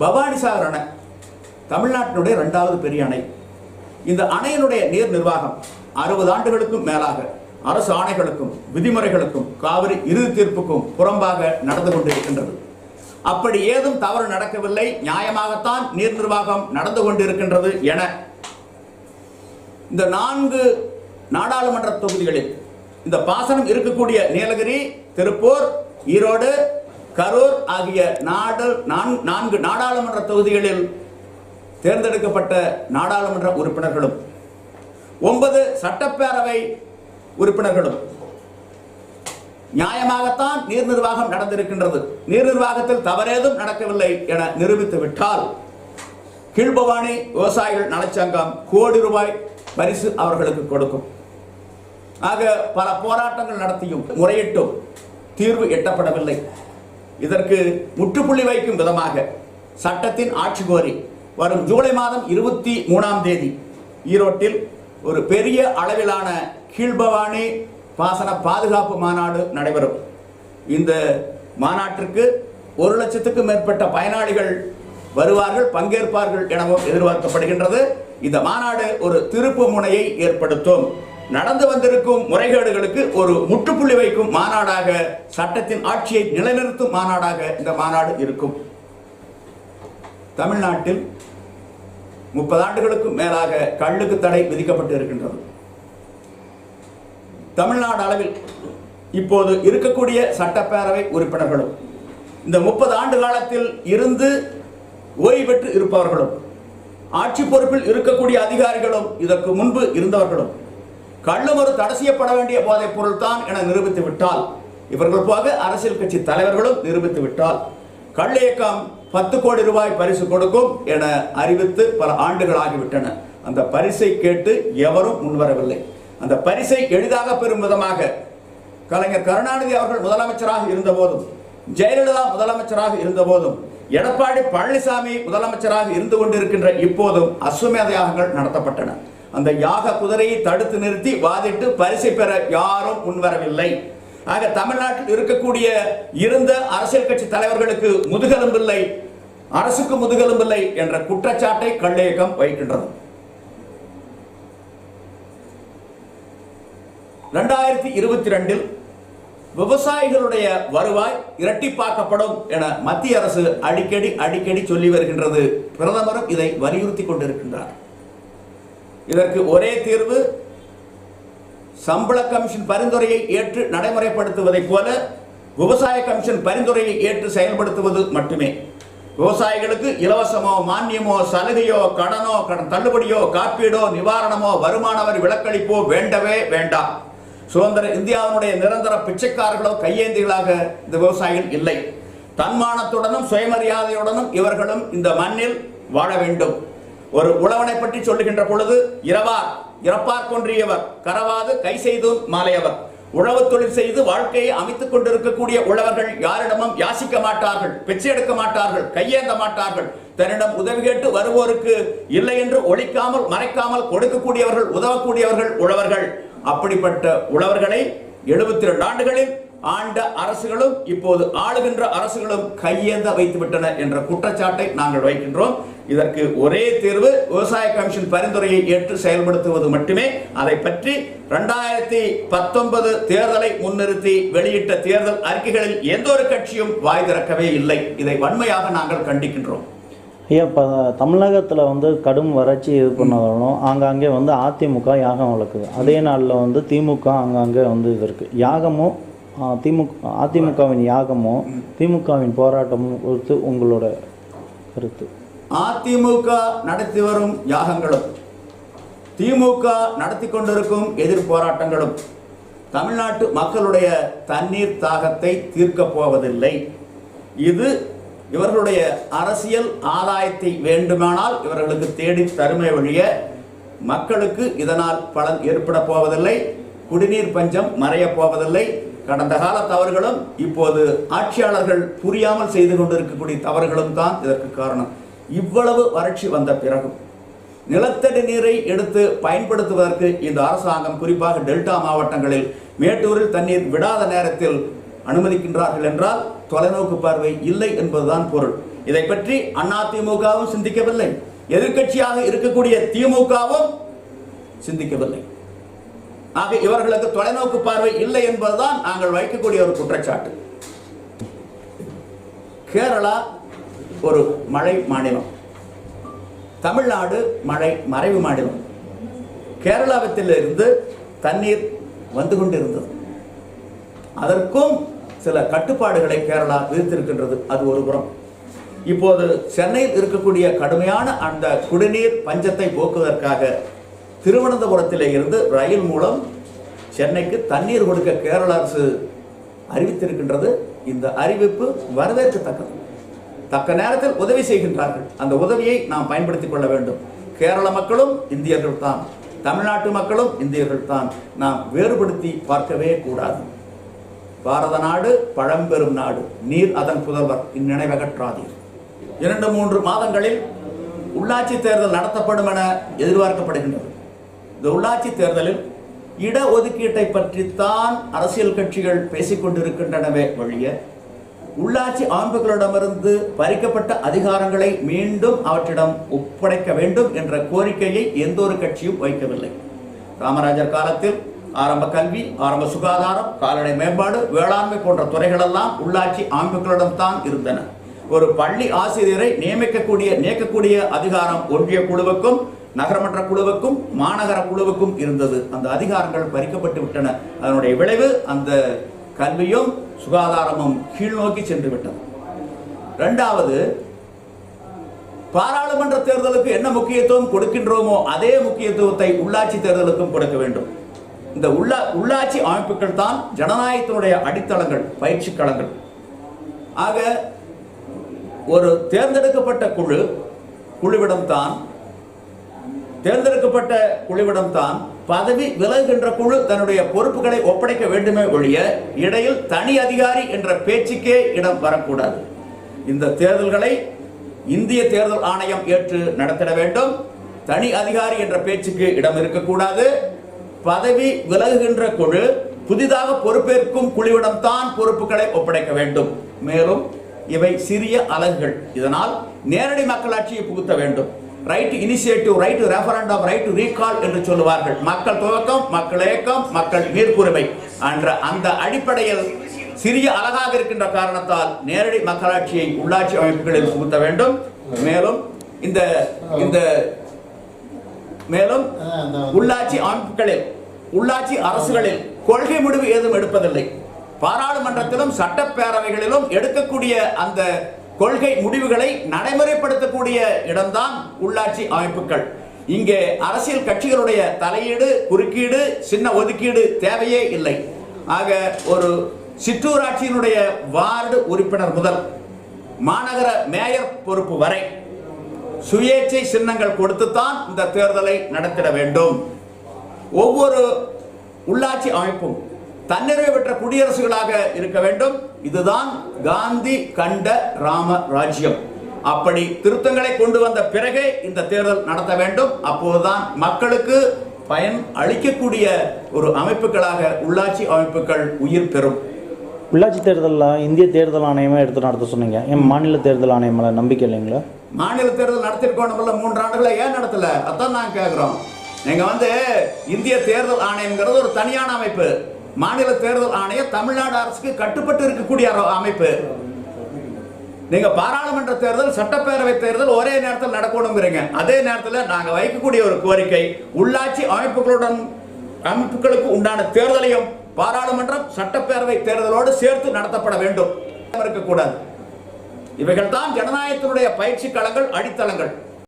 பவானிசாகர் அணை தமிழ்நாட்டினுடைய இரண்டாவது பெரிய அணை. இந்த அணையினுடைய நீர் நிர்வாகம் அறுபது ஆண்டுகளுக்கும் மேலாக அரசு ஆணைகளுக்கும் விதிமுறைகளுக்கும் காவிரி இறுதி தீர்ப்புக்கும் புறம்பாக நடந்து கொண்டிருக்கின்றது. அப்படி ஏதும் தவறு நடக்கவில்லை. நியாயமாகத்தான் நீர் நிர்வாகம் நடந்து கொண்டிருக்கின்றது என இந்த நான்கு நாடாளுமன்ற தொகுதிகளில் இந்த பாசனம் இருக்கக்கூடிய நீலகிரி திருப்பூர் ஈரோடு கரூர் ஆகிய நாடு நான்கு நாடாளுமன்ற தொகுதிகளில் தேர்ந்தெடுக்கப்பட்ட நாடாளுமன்ற உறுப்பினர்களும் ஒன்பது சட்டப்பேரவை உறுப்பினர்களும். நியாயமாகத்தான் நீர் நிர்வாகம் நடந்திருக்கின்றது. நீர் நிர்வாகத்தில் தவறேதும் நடக்கவில்லை என நிரூபித்து விட்டால் கீழ்பவானி விவசாயிகள் நலச்சங்கம் கோடி ரூபாய் பரிசு அவர்களுக்கு கொடுக்கும். ஆக பல போராட்டங்கள் நடத்தியும் முறையிட்டும் தீர்வு எட்டப்படவில்லை. இதற்கு முற்றுப்புள்ளி வைக்கும் விதமாக சட்டத்தின் ஆட்சி கோரி வரும் ஜூலை மாதம் இருபத்தி மூணாம் தேதி ஈரோட்டில் ஒரு பெரிய அளவிலான கீழ்பவானி பாசன பாதுகாப்பு மாநாடு நடைபெறும். இந்த மாநாட்டிற்கு ஒரு லட்சத்துக்கும் மேற்பட்ட பயனாளிகள் வருவார்கள் பங்கேற்பார்கள் எனவும் எதிர்பார்க்கப்படுகின்றது. இந்த மாநாடு ஒரு திருப்பு முனையை ஏற்படுத்தும். நடந்து வந்திருக்கும் முறைகேடுகளுக்கு ஒரு முற்றுப்புள்ளி வைக்கும் மாநாடாக சட்டத்தின் ஆட்சியை நிலைநிறுத்தும் மாநாடாக இந்த மாநாடு இருக்கும். தமிழ்நாட்டில் முப்பது ஆண்டுகளுக்கும் மேலாக கள்ளுக்கு தடை விதிக்கப்பட்டு இருக்கின்றது. தமிழ்நாடு அளவில் இப்போது இருக்கக்கூடிய சட்டப்பேரவை உறுப்பினர்களும் இந்த முப்பது ஆண்டு காலத்தில் இருந்து ஓய்வு பெற்று இருப்பவர்களும் ஆட்சி பொறுப்பில் இருக்கக்கூடிய அதிகாரிகளும் இதற்கு முன்பு இருந்தவர்களும் கள்ளுமறு தடை செய்யப்பட வேண்டிய போதைப் பொருள் தான் என நிரூபித்து விட்டால் இவர்கள் போக அரசியல் கட்சி தலைவர்களும் நிரூபித்து விட்டால் கள்ள இயக்கம் பத்து கோடி ரூபாய் பரிசு கொடுக்கும் என அறிவித்து பல ஆண்டுகள் ஆகிவிட்டன. அந்த பரிசை கேட்டு எவரும் முன்வரவில்லை. அந்த பரிசை எளிதாக பெறும் விதமாக கலைஞர் கருணாநிதி அவர்கள் முதலமைச்சராக இருந்தபோதும் ஜெயலலிதா முதலமைச்சராக இருந்தபோதும் எடப்பாடி பழனிசாமி முதலமைச்சராக இருந்து கொண்டிருக்கின்ற இப்போதும் அஸ்வமேத யாகங்கள் நடத்தப்பட்டன. அந்த யாக குதிரையை தடுத்து நிறுத்தி வாதிட்டு பரிசை பெற யாரும் முன்வரவில்லை. ஆக தமிழ்நாட்டில் இருக்கக்கூடிய இருந்த அரசியல் கட்சி தலைவர்களுக்கு முதுகெலும்பில்லை அரசுக்கு முதுகெலும்பில்லை என்ற குற்றச்சாட்டை கள்ளையகம் வைக்கின்றது. ரெண்டாயிரத்தி இருபத்தி ரெண்டில் விவசாயிகளுடைய வருவாய் இரட்டிப்பாக்கப்படும் என மத்திய அரசு அடிக்கடி அடிக்கடி சொல்லி வருகின்றது. பிரதமரும் இதை வலியுறுத்தி கொண்டிருக்கின்றார். இதற்கு ஒரே தீர்வு சம்பள கமிஷன் பரிந்துரையை ஏற்று நடைமுறைப்படுத்துவதைப் போல விவசாய கமிஷன் பரிந்துரையை ஏற்று செயல்படுத்துவது மட்டுமே. விவசாயிகளுக்கு இலவசமோ மானியமோ சலுகையோ கடனோ கடன் தள்ளுபடியோ காப்பீடோ நிவாரணமோ வருமான வரி விலக்களிப்போ வேண்டவே வேண்டாம். சுதந்திர இந்தியாவினுடைய நிரந்தர பிச்சைக்காரர்களோ கையேந்திகளாக இந்த விவசாயிகள் இல்லை. தன்மானத்துடனும் சுயமரியாதையுடனும் இவர்களும் இந்த மண்ணில் வாழ வேண்டும். ஒரு உழவனை பற்றி சொல்லுகின்ற பொழுது இரவார் இறப்பார் கொன்றியவர் கரவாது கை செய்து மாலையவர். உழவு தொழில் செய்து வாழ்க்கையை அமைத்துக் கொண்டிருக்கக்கூடிய உழவர்கள் யாரிடமும் யாசிக்க மாட்டார்கள் பிச்சை எடுக்க மாட்டார்கள் கையேந்த மாட்டார்கள். தன்னிடம் உதவி கேட்டு வருவோருக்கு இல்லை என்று ஒழிக்காமல் மறைக்காமல் கொடுக்கக்கூடியவர்கள் உதவக்கூடியவர்கள் உழவர்கள். அப்படிப்பட்ட உழவர்களை எழுபத்தி ரெண்டு ஆண்டுகளில் ஆண்ட அரசுகளும் இப்போது ஆளுகின்ற அரசுகளும் கையேந்த வைத்துவிட்டன என்ற குற்றச்சாட்டை நாங்கள் வைக்கின்றோம். இதற்கு ஒரே தீர்வு விவசாய கமிஷன் பரிந்துரையை ஏற்று செயல்படுத்துவது மட்டுமே. அதை பற்றி ரெண்டாயிரத்தி பத்தொன்பது தேர்தலை முன்னிறுத்தி வெளியிட்ட தேர்தல் அறிக்கைகளில் எந்த ஒரு கட்சியும் வாய் திறக்கவே இல்லை. இதை வன்மையாக நாங்கள் கண்டிக்கின்றோம். ஐயா இப்போ தமிழகத்தில் வந்து கடும் வறட்சி இது பண்ணதாலும் ஆங்காங்கே வந்து அதிமுக யாகம் வளர்க்குது. அதே நாளில் வந்து திமுக ஆங்காங்கே வந்து இது இருக்குது யாகமும் திமுக அதிமுகவின் யாகமும் திமுகவின் போராட்டமும் குறித்து உங்களோட கருத்து. அதிமுக நடத்தி வரும் யாகங்களும் திமுக நடத்தி கொண்டிருக்கும் எதிர்போராட்டங்களும் தமிழ்நாட்டு மக்களுடைய தண்ணீர் தாகத்தை தீர்க்கப் போவதில்லை. இது இவர்களுடைய அரசியல் ஆதாயத்தை வேண்டுமானால் இவர்களுக்கு தேடி தருமை வழிய மக்களுக்கு இதனால் பலன் ஏற்பட போவதில்லை. குடிநீர் பஞ்சம் மறையப் போவதில்லை. கடந்த கால தவறுகளும் இப்போது ஆட்சியாளர்கள் புரியாமல் செய்து கொண்டிருக்கக்கூடிய தவறுகளும் தான் இதற்கு காரணம். இவ்வளவு வறட்சி வந்த பிறகும் நிலத்தடி நீரை எடுத்து பயன்படுத்துவதற்கு இந்த அரசாங்கம் குறிப்பாக டெல்டா மாவட்டங்களில் மேட்டூரில் தண்ணீர் விடாத நேரத்தில் அனுமதிக்கின்றார்கள் என்றால் தொலைநோக்கு பார்வை இல்லை என்பதுதான் பொருள். இதை பற்றி அதிமுகவும் சிந்திக்கவில்லை. எதிர்க்கட்சியாக இருக்கக்கூடிய திமுகவும் சிந்திக்கவில்லை. ஆக இவர்களுக்கு தொலைநோக்கு பார்வை இல்லை என்பதுதான் நாங்கள் வைக்கக்கூடிய ஒரு குற்றச்சாட்டு. கேரளா ஒரு மழை மாநிலம். தமிழ்நாடு மழை மறைவு மாநிலம். கேரளாவிலிருந்து தண்ணீர் வந்து கொண்டிருந்தது. அதற்கும் சில கட்டுப்பாடுகளை கேரளா விதித்திருக்கின்றது. அது ஒரு புறம். இப்போது சென்னையில் இருக்கக்கூடிய கடுமையான அந்த குடிநீர் பஞ்சத்தை போக்குவதற்காக திருவனந்தபுரத்திலே இருந்து ரயில் மூலம் சென்னைக்கு தண்ணீர் கொடுக்க கேரள அரசு அறிவித்திருக்கின்றது. இந்த அறிவிப்பு வரவேற்கத்தக்கது. தக்க நேரத்தில் உதவி செய்கின்றார்கள். அந்த உதவியை நாம் பயன்படுத்திக் கொள்ள வேண்டும். கேரள மக்களும் இந்தியர்கள் தான் தமிழ்நாட்டு மக்களும் இந்தியர்கள் தான் நாம் வேறுபடுத்தி பார்க்கவே கூடாது. பாரத நாடு பழம்பெரும் நாடு. நீர் அதன் புதல்வர். இந்நினைவகற்றாதீர். இரண்டு மூன்று மாதங்களில் உள்ளாட்சி தேர்தல் நடத்தப்படும் என எதிர்பார்க்கப்படுகின்றது. இந்த உள்ளாட்சி தேர்தலில் இட ஒதுக்கீட்டை பற்றித்தான் அரசியல் கட்சிகள் பேசிக் கொண்டிருக்கின்றனவே ஒழிய உள்ளாட்சி அமைப்புகளிடமிருந்து பறிக்கப்பட்ட அதிகாரங்களை மீண்டும் அவற்றிடம் ஒப்படைக்க வேண்டும் என்ற கோரிக்கையை எந்த ஒரு கட்சியும் வைக்கவில்லை. காமராஜர் காலத்தில் ஆரம்ப கல்வி ஆரம்ப சுகாதாரம் கால்நடை மேம்பாடு வேளாண்மை போன்ற துறைகளெல்லாம் உள்ளாட்சி அமைப்புகளிடம் தான் இருந்தன. ஒரு பள்ளி ஆசிரியரை நியமிக்கக்கூடிய நியக்கக்கூடிய அதிகாரம் ஒன்றிய குழுவுக்கும் நகரமன்ற குழுவுக்கும் மாநகர குழுவுக்கும் இருந்தது. அந்த அதிகாரங்கள் பறிக்கப்பட்டு விட்டன. அதனுடைய விளைவு அந்த கல்வியும் சுகாதாரமும் கீழ்நோக்கி சென்று விட்டது ரெண்டாவது பாராளுமன்ற தேர்தலுக்கு என்ன முக்கியத்துவம் கொடுக்கின்றோமோ அதே முக்கியத்துவத்தை உள்ளாட்சி தேர்தலுக்கும் கொடுக்க வேண்டும். இந்த உள்ளா உள்ளாட்சி அமைப்புகள் தான் ஜனநாயகத்தினுடைய அடித்தளங்கள் பயிற்சி களங்கள். ஆக ஒரு தேர்ந்தெடுக்கப்பட்ட குழு குழுவிடம் தான் தேர்ந்தெடுக்கப்பட்ட குழுவிடம் தான் பதவி விலகுகின்ற குழு தன்னுடைய பொறுப்புகளை ஒப்படைக்க வேண்டுமே ஒழிய இடையில் தனி அதிகாரி என்ற பேச்சுக்கே இடம் வரக்கூடாது. இந்த தேர்தல்களை இந்திய தேர்தல் ஆணையம் ஏற்று நடத்திட வேண்டும். தனி அதிகாரி என்ற பேச்சுக்கு இடம் இருக்கக்கூடாது. பதவி விலகுகின்ற குழு புதிதாக பொறுப்பேற்கும் குழுவிடம் தான் பொறுப்புகளை ஒப்படைக்க வேண்டும். மேலும் இவை சிறிய அலகுகள். இதனால் நேரடி மக்களாட்சியை புகுத்த வேண்டும். Right initiative right referendum right recall என்று சொல்லுவார்கள். மக்கள் துவக்கம் மக்கள் இயக்கம் மக்கள் நீர்ப்புரிமை என்ற அந்த அடிப்படையில் சிறிய அழகாக இருக்கின்ற காரணத்தால் நேரடி மக்களாட்சியை உள்ளாட்சி அமைப்புகளில் புகுத்த வேண்டும். மேலும் இந்த இந்த மேலும் உள்ளாட்சி அமைப்புகளில் உள்ளாட்சி அரசுகளில் கொள்கை முடிவு ஏதும் எடுப்பதில்லை. பாராளுமன்றத்திலும் சட்டப்பேரவைகளிலும் எடுக்கக்கூடிய அந்த கொள்கை முடிவுகளை நடைமுறைப்படுத்தக்கூடிய இடம்தான் உள்ளாட்சி அமைப்புகள். இங்கே அரசியல் கட்சிகளுடைய தலையீடு குறுக்கீடு சின்ன ஒதுக்கீடு தேவையே இல்லை. ஆக ஒரு சிற்றூராட்சியினுடைய வார்டு உறுப்பினர் முதல் மாநகர மேயர் பொறுப்பு வரை சுயேட்சை சின்னங்கள் கொடுத்துத்தான் இந்த தேர்தலை நடத்திட வேண்டும். ஒவ்வொரு உள்ளாட்சி அமைப்பும் தன்னிறைவு பெற்ற குடியரசுகளாக இருக்க வேண்டும். இதுதான் காந்தி கண்ட ராம ராஜ்யம். அப்படி திருத்தங்களை கொண்டு வந்த பிறகே இந்த தேர்தல் நடத்த வேண்டும். அப்போதுதான் மக்களுக்கு பயன் அளிக்கக்கூடிய ஒரு அமைப்புகளாக உள்ளாட்சி அமைப்புகள் உயிர் பெறும். உள்ளாட்சி தேர்தலில் இந்திய தேர்தல் ஆணையமாக எடுத்து நடத்த சொன்னீங்க. என் மாநில தேர்தல் ஆணையம் மேலே நம்பிக்கை இல்லைங்களா? மாநில தேர்தல் நடத்திருக்கோம்ல மூன்று ஆண்டுகளை ஏன் நடத்தல? அதான் நாங்க கேட்கிறோம் நீங்க வந்து இந்திய தேர்தல் ஆணையம்ங்கிறது ஒரு தனியான அமைப்பு. மாநில தேர்தல் ஆணையம் தமிழ்நாடு அரசுக்கு கட்டுப்பட்டு இருக்கக்கூடிய அமைப்பு. நீங்க பாராளுமன்ற தேர்தல் சட்டப்பேரவை தேர்தல் ஒரே நேரத்தில் நடக்கணுங்கிறீங்க. அதே நேரத்தில் நாங்க வைக்கக்கூடிய ஒரு கோரிக்கை உள்ளாட்சி அமைப்புகளுடன் அமைப்புகளுக்கு உண்டான தேர்தலையும் பாராளுமன்றம் சட்டப்பேரவை தேர்தலோடு சேர்த்து நடத்தப்பட வேண்டும். இருக்கக்கூடாது. இவைகள் தான் ஜனநாயகத்தினுடைய பயிற்சி களங்கள் அடித்தளங்கள்.